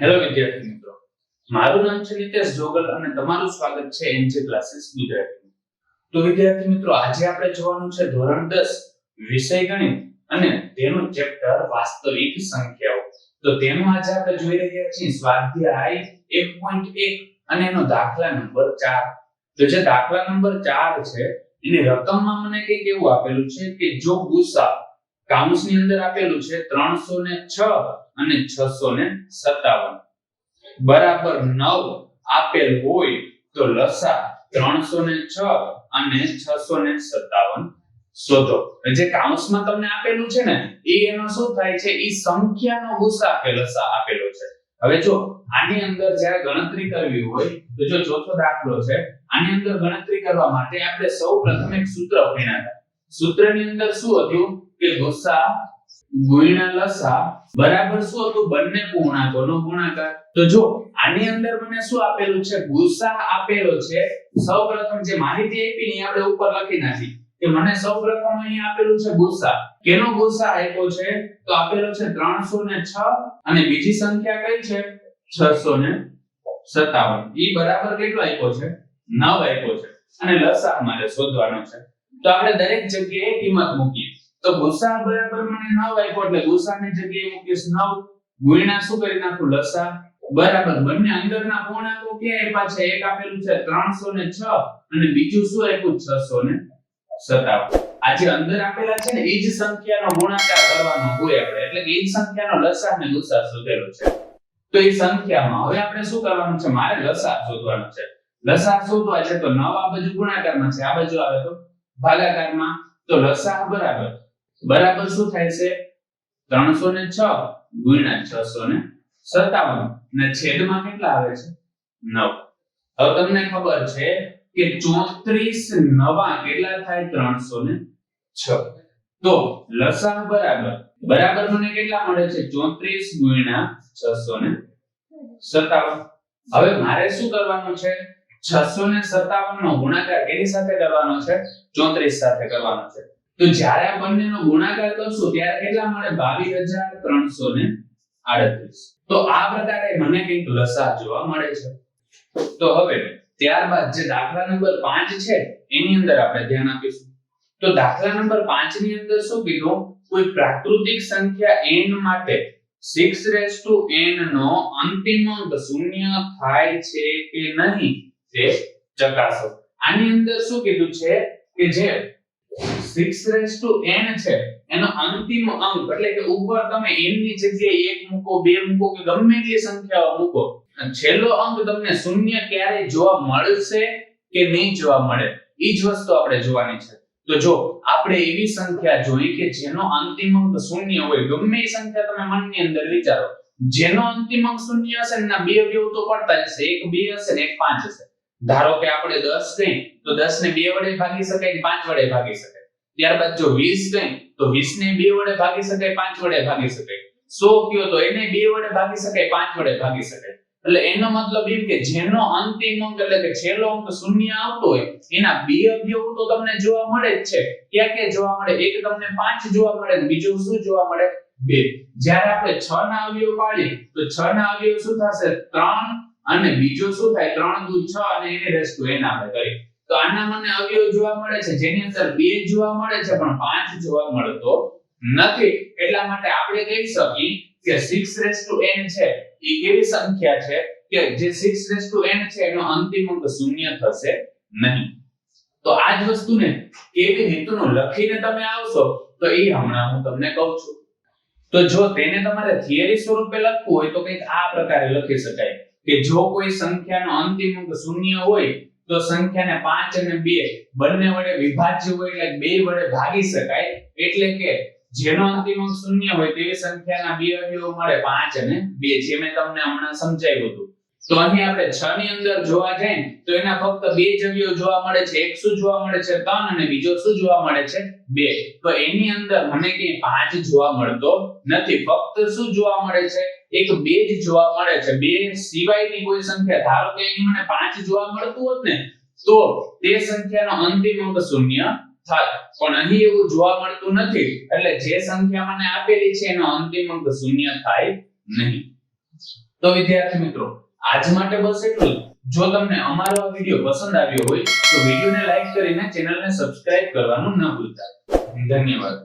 Hello વિદ્યાર્થી મિત્રો. મારું નામ છે નિતેશ જોગલ અને તમારું સ્વાગત છે એનજે ક્લાસીસ ગુજરાતી તો વિદ્યાર્થી મિત્રો, આજે આપણે જોવાનું છે ધોરણ 10 વિષય ગણિત અને તેનું ચેપ્ટર વાસ્તવિક સંખ્યાઓ. તો તેનું આજે આપણે જોઈ રહ્યા છીએ સ્વાધ્યાય 1.1 અને એનો દાખલા નંબર 4 તો જે દાખલા નંબર 4 છે, એની રકમમાં મને કંઈક એવું આપેલું છે કે જો ગુસા કાઉન્સની અંદર આપેલું છે 306 અને 657 બરાબર નવ આપેલ હોય તો લસા 306 અને 657 શોધો. જે કાઉન્સમાં તમને આપેલું છે ને, એ એનો શું થાય છે? એ સંખ્યાનો ગુસા કે લસા આપેલો છે. હવે જો આની અંદર જ્યારે ગણતરી કરવી હોય, તો જો ચોથો દાખલો છે, આની અંદર ગણતરી કરવા માટે આપણે સૌ પ્રથમ એક સૂત્ર ભણ્યા હતા. સૂત્રની અંદર શું હતું? કે ગુસા ગુણ્યા લસા બરાબર શું હતું? બંને પૂર્ણાંકોનો ગુણાકાર. તો જો આની અંદર મને શું આપેલું છે? ગુસા આપેલો છે. સૌપ્રથમ જે માહિતી આપી ને આપણે ઉપર લખી નાખી. કે મને સૌપ્રથમ અહીં આપેલું છે ગુસા કેનો ગુસા આપ્યો છે? તો આપેલો છે 306 અને બીજી સંખ્યા કઈ છે? 657 ઈ બરાબર કેટલો આપ્યો છે? 9 આપ્યો છે. અને લસા મારે શોધવાનો છે. તો આપણે દરેક જગ્યાએ કિંમત મૂકીએ. તો ગુસા બરાબર મને 9 આપ્યો એટલે ગુસાની જગ્યાએ મૂકીશ 9 ગુણ્યા શું કરી નાખું? લસા. બરાબર. બંને અંદરના પૂર્ણાંકો ક્યાં આપ્યા છે એક આપેલું છે 306 અને બીજું શું આપ્યું? 657 આ જે અંદર આપેલા છે ને, એ જ સંખ્યાનો ગુણાકાર કરવાનો હોય આપણે. એટલે એ જ સંખ્યાનો લસા અને ગુસા શોધેલો છે. તો એ સંખ્યામાં હવે આપણે શું કરવાનું છે? મારે લસા શોધવાનો છે. લસા શોધવા છે તો 9 આ બાજુ ગુણાકારમાં છે. આ બાજુ આવે તો ભાગાકારમાં. તો લસા બરાબર. બરાબર શું થાય છે? 306 ગુણ્યા 657 ને છેદમાં કેટલા આવે છે? 9 હવે તમને ખબર છે કે 34 નવા કેટલા થાય? 306 તો લસા બરાબર. બરાબર મને કેટલા મળે છે? 34 ગુણ્યા 657 હવે મારે શું કરવાનું છે? 657 નો ગુણાકાર કેની સાથે કરવાનો છે? 34 સાથે કરવાનો છે. તો જ્યારે આ બંનેનો ગુણાકાર કરશું, ત્યારે કેટલા મળે? 22338 તો આ પ્રકારે મને કંઈક લસા જોવા મળે છે. તો હવે ત્યારબાદ જે દાખલા નંબર 5 છે, એની અંદર આપણે ધ્યાન આપીશું. તો દાખલા નંબર 5 ની અંદર શું કીધું? કોઈ પ્રાકૃતિક સંખ્યા n માટે 6 રેસ ટુ n નો અંતિમ અંક શૂન્ય થાય છે કે નહીં તે ચકાસો. આની અંદર શું કીધું છે? કે જે 6 રેસ ટુ n છે. એનો અંતિમ અંક એટલે કે ઉપર તમે n ની જગ્યાએ 1 મૂકો 2 મૂકો કે ગમે એટલી સંખ્યાઓ મૂકો. છેલ્લો અંક તમને શૂન્ય ક્યારે જોવા મળશે કે નહીં જોવા મળે. એ જ વસ્તુ આપણે જોવાની છે. તો જો આપણે એવી સંખ્યા જોઈ કે જેનો અંતિમ અંક શૂન્ય હોય, ગમે એ સંખ્યા તમે મનની અંદર વિચારો. જેનો અંતિમ અંક શૂન્ય હશે ને એના બે વ્યવ તો પડતા જશે એક બે હશે ને એક પાંચ હશે. ધારો કે આપણે 10 કઈ તો 10 ને બે વડે ભાગી શકાય ને પાંચ વડે ભાગી શકાય. ત્યારબાદ જો 20 કઈ તો 20 ને બે વડે ભાગી શકાય, પાંચ વડે ભાગી શકાય. 100 કયો, તો એને બે વડે ભાગી શકાય, પાંચ વડે ભાગી શકાય. એટલે એનો મતલબ એમ કે જેનો અંતિમ અંક એટલે કે છેલ્લો અંક શૂન્ય આવતો હોય, એના બે અવયવ તો તમને જોવા મળે જ છે. ક્યાં ક્યાં જોવા મળે? એક તમને પાંચ જોવા મળે ને બીજું શું જોવા મળે? બે. જ્યારે આપણે 6 ના અવયવ પાડીએ, તો 6 ના અવયવ શું થશે? 3 અને બીજો શું થાય? 3 દુ 6 અને એની રેસ્ટ n આપણે કરી તો આના મને અવયવ જોવા મળે છે, જેની અંદર બે જોવા મળે છે, પણ પાંચ જોવા મળતો નથી. એટલા માટે આપણે કહી શકીએ કે 6 રેસ ટુ n છે, એ કેવી સંખ્યા છે? કે જે 6 રેસ ટુ n છે, એનો અંતિમ અંક શૂન્ય થશે નહીં. તો આ જ વસ્તુને કેવી રીતનું લખીને તમે આવશો, તો એ હમણાં હું તમને કહું છું. તો જો તેને તમારે થિયરી સ્વરૂપે લખવું હોય, તો કંઈક આ પ્રકારે લખી શકાય કે જો કોઈ સંખ્યાનો અંતિમ અંક શૂન્ય હોય તો સંખ્યાને પાંચ અને બે બંને વડે વિભાજ્ય હોય એટલે બે વડે ભાગી શકાય. એટલે કે જેનો અંતિમ અંક શૂન્ય હોય તેવી સંખ્યાના બે અવયવો મળે પાંચ અને બે, જે મેં તમને હમણાં સમજાવ્યું હતું. તો અહીં આપણે 6 ની અંદર જોવા જઈએ તો એના ફક્ત બે જ અવયવ જોવા મળે છે. એક શું જોવા મળે છે? 3 અને બીજો શું જોવા મળે છે? 2 તો એની અંદર મને કઈ 5 જોવા મળતો નથી. ફક્ત શું જોવા મળે છે? એક બે જ જોવા મળે છે. બે સિવાયની કોઈ સંખ્યા, ધારો કે અહીં મને પાંચ જોવા મળતું હોત ને, તો તે સંખ્યાનો અંતિમ અંક શૂન્ય થાય. પણ અહીં એવું જોવા મળતું નથી, એટલે જે સંખ્યા મને આપેલી છે એનો અંતિમ અંક શૂન્ય થાય નહીં. તો વિદ્યાર્થી મિત્રો, આજ માટે બસ એટલું જો. તમને અમારો આ વીડિયો પસંદ આવ્યો હોય, તો વિડીયોને લાઈક કરીને ચેનલને સબસ્ક્રાઇબ કરવાનું ન ભૂલતા. ધન્યવાદ.